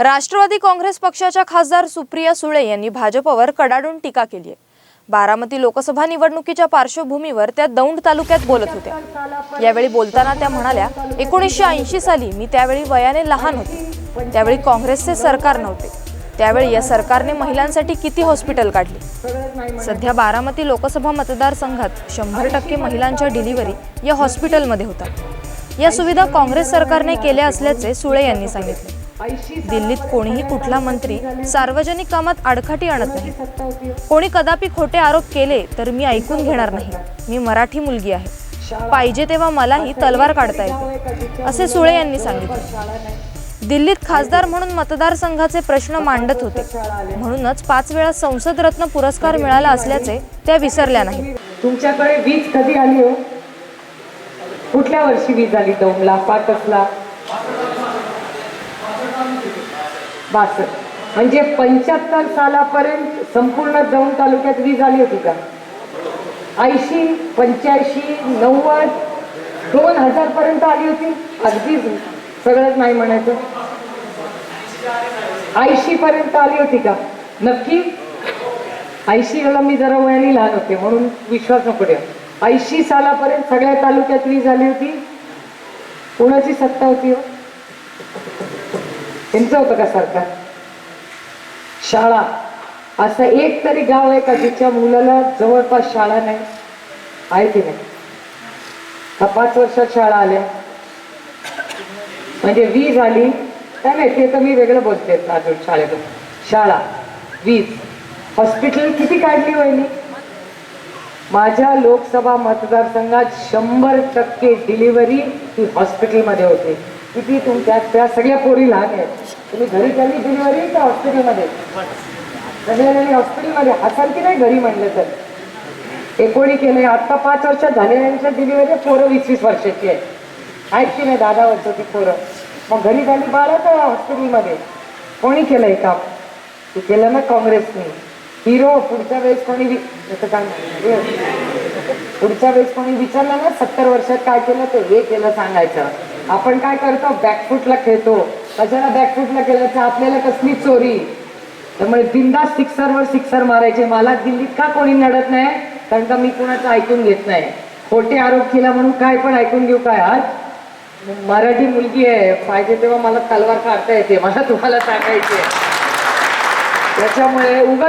राष्ट्रवादी काँग्रेस पक्षाच्या खासदार सुप्रिया सुळे यांनी भाजपवर कडाडून टीका केली आहे बारामती लोकसभा निवडणुकीच्या पार्श्वभूमीवर त्या दौंड तालुक्यात बोलत होत्या. यावेळी बोलताना त्या म्हणाल्या एकोणीसशे ऐंशी साली मी त्यावेळी वयाने लहान होते. त्यावेळी काँग्रेसचे सरकार नव्हते. त्यावेळी या सरकारने महिलांसाठी किती हॉस्पिटल काढली? सध्या बारामती लोकसभा मतदारसंघात शंभर टक्के महिलांच्या डिलिव्हरी या हॉस्पिटलमध्ये होतात. या सुविधा काँग्रेस सरकारने केल्या असल्याचे सुळे यांनी सांगितले. दिल्लीत कोणीही कुठला मंत्री सार्वजनिक कामात आडखाटी आणत नाही. कोणी कदापि खोटे आरोप केले तर मी ऐकून घेणार नाही. मी मराठी मुलगी आहे. पाहिजे तेव्हा मलाही तलवार काढता येते असे सुळे यांनी सांगितले. दिल्लीत खासदार म्हणून मतदारसंघाचे प्रश्न मांडत होते. म्हणूनच पाच वेळा संसद रत्न पुरस्कार मिळाला असल्याचे त्या विसरल्या नाही तुमच्याकडे वीज कधी आली हो? कुठल्या वर्षी वीज आली? दौंडला पाटसला बासष्ट म्हणजे पंच्याहत्तर सालापर्यंत संपूर्ण दौंड तालुक्यात वीज आली होती का? ऐंशी पंच्याऐंशी नव्वद दोन हजार पर्यंत आली होती. अगदीच सगळंच नाही म्हणायचं. ऐंशी पर्यंत आली होती का? नक्की? ऐंशी वेळा मी जरा वयाने लहान होते म्हणून विश्वास नको ठेवा. ऐंशी सालापर्यंत सगळ्या तालुक्यात वीज आली होती. कोणाची सत्ता होती हो? त्यांचं होतं का सरकार? शाळा. असं एक तरी गाव आहे का जिच्या मुलाला जवळपास शाळा नाही? आहे की नाही? का पाच वर्षात शाळा आल्या? म्हणजे वीज आली. काय नाही ते तर मी वेगळं बोलते अजून शाळेतून शाळा वीज. हॉस्पिटल किती काढली वहिनी? माझ्या लोकसभा मतदारसंघात शंभर टक्के डिलिव्हरी ही हॉस्पिटलमध्ये होते. किती तुमच्या त्या सगळ्या पोरी लहान आहेत. तुम्ही घरी केली डिलिव्हरी का हॉस्पिटलमध्ये सगळ्यांनी हॉस्पिटलमध्ये असाल की नाही घरी म्हणलं तर? एकोणी केले आत्ता पाच वर्षात झालेल्यांच्या डिलिव्हरी पोरं वीस वीस वर्षाची आहे आहेत की नाही? दहा वर्षाची पोरं. मग घरी झाली बारा का हॉस्पिटलमध्ये कोणी केलं आहे काम? ते केलं ना काँग्रेसने. हिरो पुढच्या वेळेस कोणी काय पुढच्या वेळेस कोणी विचारलं ना सत्तर वर्षात काय केलं ते? हे केलं सांगायचं. आपण काय करतो? बॅकफुटला खेळतो. कशाला बॅकफुटला केलं तर आपल्याला कसली चोरी? त्यामुळे बिंदास सिक्सरवर सिक्सर मारायचे. मला दिल्लीत का कोणी नडत नाही? कारण का मी कुणाचं ऐकून घेत नाही. खोटे आरोप केला म्हणून काय पण ऐकून घेऊ काय? आज मराठी मुलगी आहे. पाहिजे तेव्हा मला तलवार काढता येते. मला तुम्हाला सांगायचे त्याच्यामुळे उगा